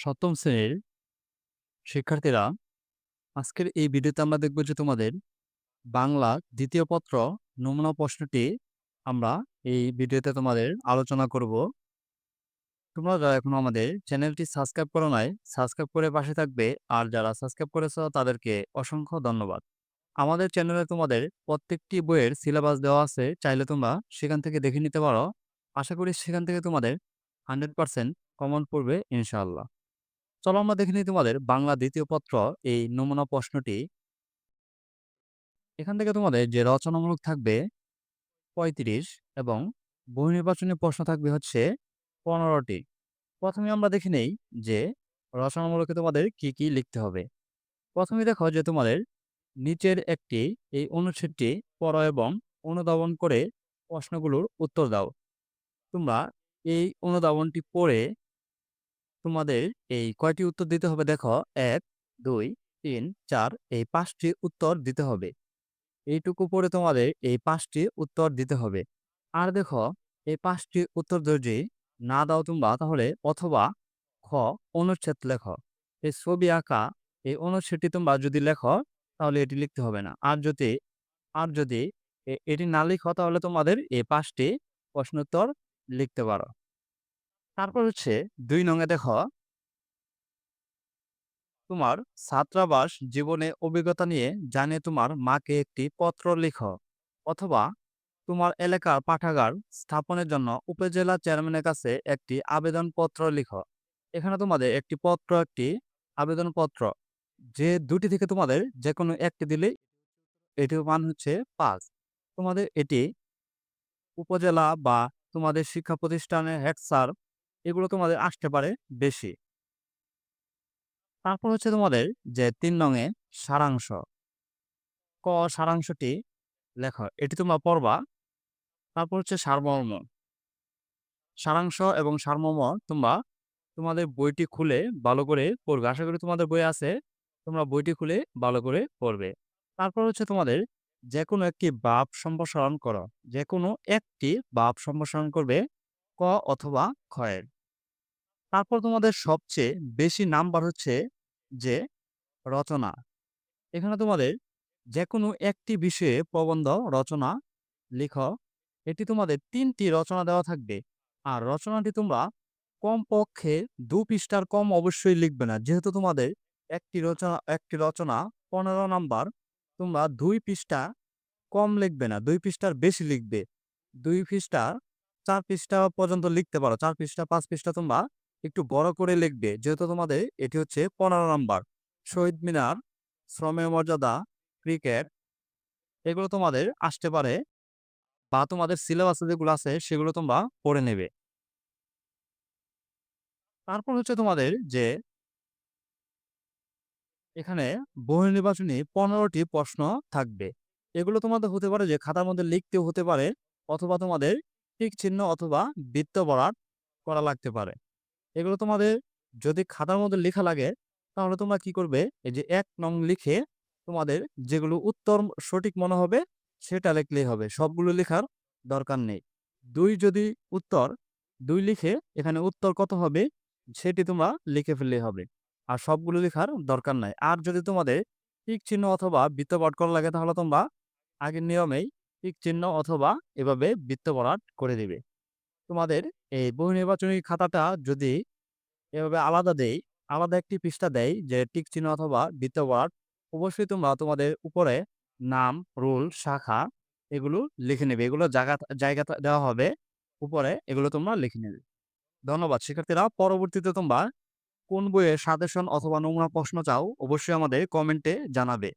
সপ্তম শ্রেণির শিক্ষার্থীরা আজকের এই ভিডিওতে আমরা দেখব যে তোমাদের বাংলা দ্বিতীয় পত্র নমুনা প্রশ্নটি আমরা এই ভিডিওতে তোমাদের আলোচনা করব। তোমরা যারা এখনও আমাদের চ্যানেলটি সাবস্ক্রাইব করো নাই, সাবস্ক্রাইব করে পাশে থাকবে। আর যারা সাবস্ক্রাইব করেছ তাদেরকে অসংখ্য ধন্যবাদ। আমাদের চ্যানেলে তোমাদের প্রত্যেকটি বইয়ের সিলেবাস দেওয়া আছে, চাইলে তোমরা সেখান থেকে দেখে নিতে পারো। আশা করি সেখান থেকে তোমাদের হান্ড্রেড পার্সেন্ট কমন পড়বে ইনশাআল্লাহ। চলো আমরা দেখে নিই তোমাদের বাংলা দ্বিতীয় পত্র, এই নমুনা প্রশ্নটি। এখান থেকে তোমাদের যে রচনামূলক থাকবে পঁয়ত্রিশ এবং বহু নির্বাচনী প্রশ্ন থাকবে হচ্ছে পনেরোটি। প্রথমে আমরা দেখে নেই যে রচনামূলকে তোমাদের কি কি লিখতে হবে। প্রথমে দেখো যে তোমাদের নিচের একটি, এই অনুচ্ছেদটি পড় এবং অনুধাবন করে প্রশ্নগুলোর উত্তর দাও। তোমরা এই অনুধাবনটি পড়ে তোমাদের এই কয়টি উত্তর দিতে হবে? দেখো, এক, দুই, তিন, চার, এই পাঁচটি উত্তর দিতে হবে। এইটুকু পরে তোমাদের এই পাঁচটি উত্তর দিতে হবে। আর দেখো, এই পাঁচটি উত্তর যদি না দাও তোমরা, তাহলে অথবা খ, অনুচ্ছেদ লেখ। এই ছবি আঁকা, এই অনুচ্ছেদটি তোমরা যদি লেখো, তাহলে এটি লিখতে হবে না। আর যদি আর যদি এটি না লিখো, তাহলে তোমাদের এই পাঁচটি প্রশ্নোত্তর লিখতে পারো। তারপর হচ্ছে দুই নঙে দেখো তোমার ছাত্রাবাস জীবনে অভিজ্ঞতা নিয়ে জানিয়ে তোমার মাকে একটি পত্র লিখো অথবা তোমার এলাকার পাঠাগার স্থাপনের জন্য উপজেলা চেয়ারম্যানের কাছে একটি আবেদনপত্র লিখো। এখানে তোমাদের একটি পত্র, একটি আবেদনপত্র। যে দুটি থেকে তোমাদের যে কোনো একটি দিলে এটির মান হচ্ছে পাঁচ। তোমাদের এটি উপজেলা বা তোমাদের শিক্ষা প্রতিষ্ঠানের হেড স্যার এগুলো তোমাদের আসতে পারে বেশি। তারপর হচ্ছে তোমাদের যে তিন নঙে সারাংশ। ক সারাংশটি লেখো, এটি তোমরা পড়বা। তারপর হচ্ছে সারমর্ম। সারাংশ এবং সারমর্ম তোমরা তোমাদের বইটি খুলে ভালো করে পড়বে। আশা করি তোমাদের বই আছে, তোমরা বইটি খুলে ভালো করে পড়বে। তারপর হচ্ছে তোমাদের যে কোনো একটি বাপ সম্প্রসারণ করো। যে কোনো একটি বাপ সম্প্রসারণ করবে ক অথবা ক্ষয়ের তারপর তোমাদের সবচেয়ে বেশি নাম্বার হচ্ছে যে রচনা। এখানে তোমাদের যে কোনো একটি বিষয়ে প্রবন্ধ, রচনা, লিখ। এটি তোমাদের তিনটি রচনা দেওয়া থাকবে। আর রচনাটি তোমরা কমপক্ষে দু পৃষ্ঠার কম অবশ্যই লিখবে না। যেহেতু তোমাদের একটি রচনা একটি রচনা পনেরো নাম্বার, তোমরা দুই পৃষ্ঠা কম লিখবে না, দুই পৃষ্ঠার বেশি লিখবে। দুই পৃষ্ঠা চার পৃষ্ঠা পর্যন্ত লিখতে পারো, চার পৃষ্ঠা, পাঁচ পৃষ্ঠা তোমরা একটু বড় করে লিখবে। যেহেতু তোমাদের এটি হচ্ছে পনেরো নাম্বার। শহীদ মিনার, শ্রমের মর্যাদা, ক্রিকেট, এগুলো তোমাদের আসতে পারে বা তোমাদের সিলেবাসে যেগুলো আছে সেগুলো তোমরা পড়ে নেবে। তারপর হচ্ছে তোমাদের যে এখানে বহু নির্বাচনী পনেরোটি প্রশ্ন থাকবে। এগুলো তোমাদের হতে পারে যে খাতার মধ্যে লিখতেও হতে পারে অথবা তোমাদের টিক চিহ্ন অথবা বৃত্ত বরাট করা লাগতে পারে। এগুলো তোমাদের যদি খাতার মধ্যে লেখা লাগে, তাহলে তোমরা কি করবে? এই যে এক নং লিখে তোমাদের যেগুলো উত্তর সঠিক মনে হবে, সেটা লিখলেই হবে। সবগুলো লেখার দরকার নেই। দুই যদি উত্তর, দুই লিখে এখানে উত্তর কত হবে? সেটি তোমরা লিখে ফেললেই হবে। আর সবগুলো লেখার দরকার নাই। আর যদি তোমাদের টিক চিহ্ন অথবা বৃত্ত পাঠ করা লাগে, তাহলে তোমরা আগের নিয়মেই টিক চিহ্ন অথবা এভাবে বৃত্ত বরাট করে দিবে। তোমাদের এই বহু নির্বাচনী খাতাটা যদি এভাবে আলাদা দেই, আলাদা একটি পৃষ্ঠা দেয় যে টিক চিহ্ন অথবা বৃত্ত বরাট অবশ্যই তোমরা তোমাদের উপরে নাম, রুল, শাখা এগুলো লিখে নেবে। এগুলো জায়গা জায়গা দেওয়া হবে, উপরে এগুলো তোমরা লিখে নেবে। ধন্যবাদ। শিক্ষার্থীরা, পরবর্তীতে তোমরা কোন বইয়ের সাজেশন অথবা নমুনা প্রশ্ন চাও, অবশ্যই আমাদের কমেন্টে জানাবে।